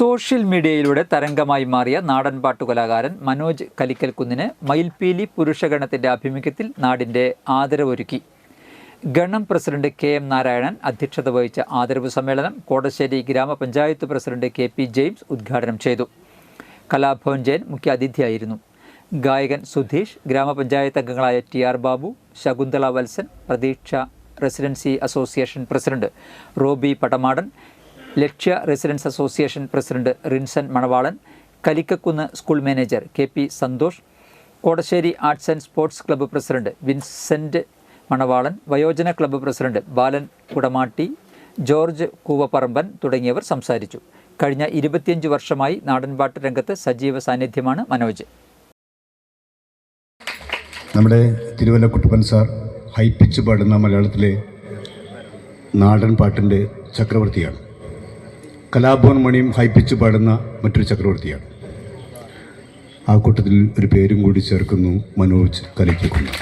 Social മീഡിയയിലൂടെ തരംഗമായി മാറിയ നാടൻ പാട്ടുകലാകാരൻ മനോജ് കലിക്കൽ കുന്നിന് മയിൽപീലി പുരുഷഗണത്തിന്റെ ആഭിമുഖ്യത്തിൽ നാടിന്റെ ആദരവൊരുക്കി. ഗണം പ്രസിഡന്റ് കെ എം നാരായണൻ അധ്യക്ഷത വഹിച്ച ആദരവ് സമ്മേളനം കോടശ്ശേരി ഗ്രാമപഞ്ചായത്ത് പ്രസിഡന്റ് കെ പി ജെയിംസ് ഉദ്ഘാടനം ചെയ്തു. കലാഭവൻ ജയൻ മുഖ്യാതിഥിയായിരുന്നു. ഗായകൻ സുധീഷ് ഗ്രാമപഞ്ചായത്ത് അംഗങ്ങളായ T R Babu Shakunthala Valsan Pratheeksha residency association president Roby Padamadan Lakshya residence association president Rinson Manavalan Kalikkakkunnu school manager K P Santhosh Kodassery arts and sports club president Vincent Manavalan വയോജന club president Balan Kudamatti George Koovapparamban തുടങ്ങിയവർ സംസാരിച്ചു. കഴിഞ്ഞ ഇരുപത്തിയഞ്ച് വർഷമായി നാടൻപാട്ട് രംഗത്ത് സജീവ സാന്നിധ്യമാണ് മനോജ്. നമ്മുടെ തിരുവല്ല കുട്ടപ്പൻ സാർ ഹൈപ്പിച്ച് പാടുന്ന മലയാളത്തിലെ നാടൻ പാട്ടിന്റെ ചക്രവർത്തിയാണ്. കലാഭവൻ മണിയും ഹൈപ്പിച്ച് പാടുന്ന മറ്റൊരു ചക്രവർത്തിയാണ്. ആ കൂട്ടത്തിൽ ഒരു പേരും കൂടി ചേർക്കുന്നു മനോജ് കലിക്കുന്നു